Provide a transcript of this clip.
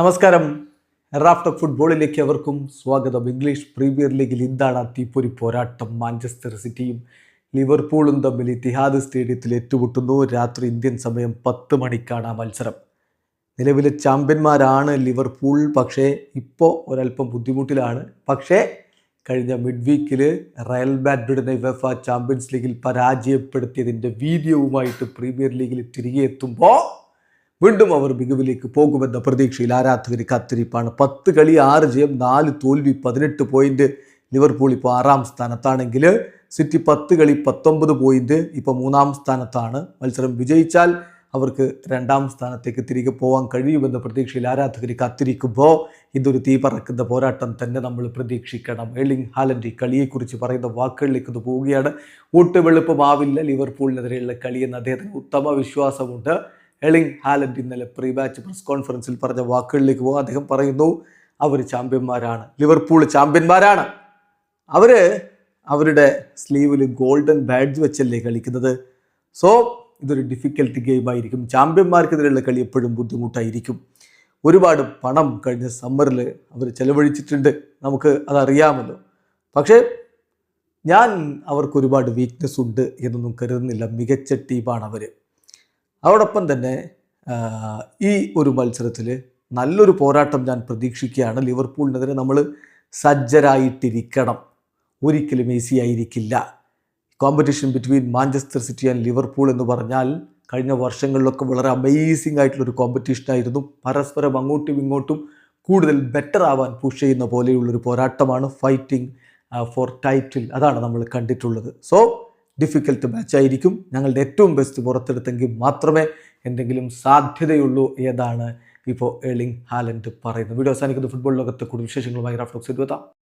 നമസ്കാരം. റാഫ്റ്റ് ഫുട്ബോളിലേക്ക് അവർക്കും സ്വാഗതം. ഇംഗ്ലീഷ് പ്രീമിയർ ലീഗിൽ ഇന്നാണ് തീപ്പൊരി പോരാട്ടം. മാഞ്ചസ്റ്റർ സിറ്റിയും ലിവർപൂളും തമ്മിൽ ഇത്തിഹാദ് സ്റ്റേഡിയത്തിൽ ഏറ്റുമുട്ടുന്നു. രാത്രി ഇന്ത്യൻ സമയം പത്ത് മണിക്കാണ് ആ മത്സരം. നിലവിലെ ചാമ്പ്യന്മാരാണ് ലിവർപൂൾ. പക്ഷേ ഇപ്പോൾ ഒരല്പം ബുദ്ധിമുട്ടിലാണ്. പക്ഷേ കഴിഞ്ഞ മിഡ് വീക്കിൽ റയൽ മാഡ്രിഡിനെ വെഫ ചാമ്പ്യൻസ് ലീഗിൽ പരാജയപ്പെടുത്തിയതിന്റെ വീഡിയോവുമായിട്ട് പ്രീമിയർ ലീഗിൽ തിരികെ എത്തുമ്പോൾ വീണ്ടും അവർ മികവിലേക്ക് പോകുമെന്ന പ്രതീക്ഷയിൽ ആരാധകർ കാത്തിരിപ്പാണ്. പത്ത് കളി ആറ് ജയം നാല് തോൽവി പതിനെട്ട് പോയിന്റ് ലിവർപൂൾ ഇപ്പോൾ ആറാം സ്ഥാനത്താണെങ്കിൽ സിറ്റി പത്ത് കളി പത്തൊമ്പത് പോയിന്റ് ഇപ്പോൾ മൂന്നാം സ്ഥാനത്താണ്. മത്സരം വിജയിച്ചാൽ അവർക്ക് രണ്ടാം സ്ഥാനത്തേക്ക് തിരികെ പോകാൻ കഴിയുമെന്ന പ്രതീക്ഷയിൽ ആരാധകർ കാത്തിരിക്കുമ്പോൾ ഇതൊരു തീ പറക്കുന്ന പോരാട്ടം തന്നെ നമ്മൾ പ്രതീക്ഷിക്കണം. എളിങ് ഹാലൻഡ് ഈ കളിയെക്കുറിച്ച് പറയുന്ന വാക്കുകളിലേക്ക് ഇത് പോവുകയാണ്. ഒട്ടും എളുപ്പമാവില്ല ലിവർപൂളിനെതിരെയുള്ള കളി എന്ന് അദ്ദേഹത്തിന് ഉത്തമ വിശ്വാസമുണ്ട് എളിങ് ഹാലൻഡ് ഇന്നലെ പ്രീ മാച്ച് പ്രസ് കോൺഫറൻസിൽ പറഞ്ഞ വാക്കുകളിലേക്ക് പോകും അദ്ദേഹം പറയുന്നു അവർ ചാമ്പ്യന്മാരാണ്. ലിവർപൂൾ ചാമ്പ്യന്മാരാണ്. അവർ അവരുടെ സ്ലീവിൽ ഗോൾഡൻ ബാഡ്ജ് വെച്ചല്ലേ കളിക്കുന്നത്? സോ ഇതൊരു ഡിഫിക്കൽട്ട് ഗെയിം ആയിരിക്കും. ചാമ്പ്യന്മാർക്കെതിരെയുള്ള കളി എപ്പോഴും ബുദ്ധിമുട്ടായിരിക്കും. ഒരുപാട് പണം കഴിഞ്ഞ സമ്മറിൽ അവർ ചെലവഴിച്ചിട്ടുണ്ട്. നമുക്ക് അതറിയാമല്ലോ. പക്ഷേ ഞാൻ അവർക്ക് ഒരുപാട് വീക്ക്നെസ് ഉണ്ട് എന്നൊന്നും കരുതുന്നില്ല. മികച്ച ടീമാണ് അവർ അതോടൊപ്പം തന്നെ ഈ ഒരു മത്സരത്തിൽ നല്ലൊരു പോരാട്ടം ഞാൻ പ്രതീക്ഷിക്കുകയാണ്. ലിവർപൂളിനെതിരെ നമ്മൾ സജ്ജരായിട്ടിരിക്കണം. ഒരിക്കലും ഈസി ആയിരിക്കില്ല. Competition between Manchester City and Liverpool എന്ന് പറഞ്ഞാൽ കഴിഞ്ഞ വർഷങ്ങളിലൊക്കെ വളരെ അമേസിംഗ് ആയിട്ടുള്ളൊരു കോമ്പറ്റീഷൻ ആയിരുന്നു. പരസ്പരം അങ്ങോട്ടും ഇങ്ങോട്ടും കൂടുതൽ ബെറ്റർ ആവാൻ പുഷ് ചെയ്യുന്ന പോലെയുള്ളൊരു പോരാട്ടമാണ് ഫൈറ്റിംഗ് ഫോർ ടൈറ്റിൽ അതാണ് നമ്മൾ കണ്ടിട്ടുള്ളത്. സോ ഡിഫിക്കൽട്ട് മാച്ച് ആയിരിക്കും. ഞങ്ങളുടെ ഏറ്റവും ബെസ്റ്റ് പുറത്തെടുത്തെങ്കിൽ മാത്രമേ എന്തെങ്കിലും സാധ്യതയുള്ളൂ ഏതാണ് ഇപ്പോൾ എളിങ് ഹാലൻഡ് പറയുന്നത്. വീഡിയോ അവസാനിക്കുന്ന. ഫുട്ബോൾ ലോകത്തെ കൂടുതൽ വിശേഷങ്ങളുമായി റാഫ്റ്റോക്സ് എത്താം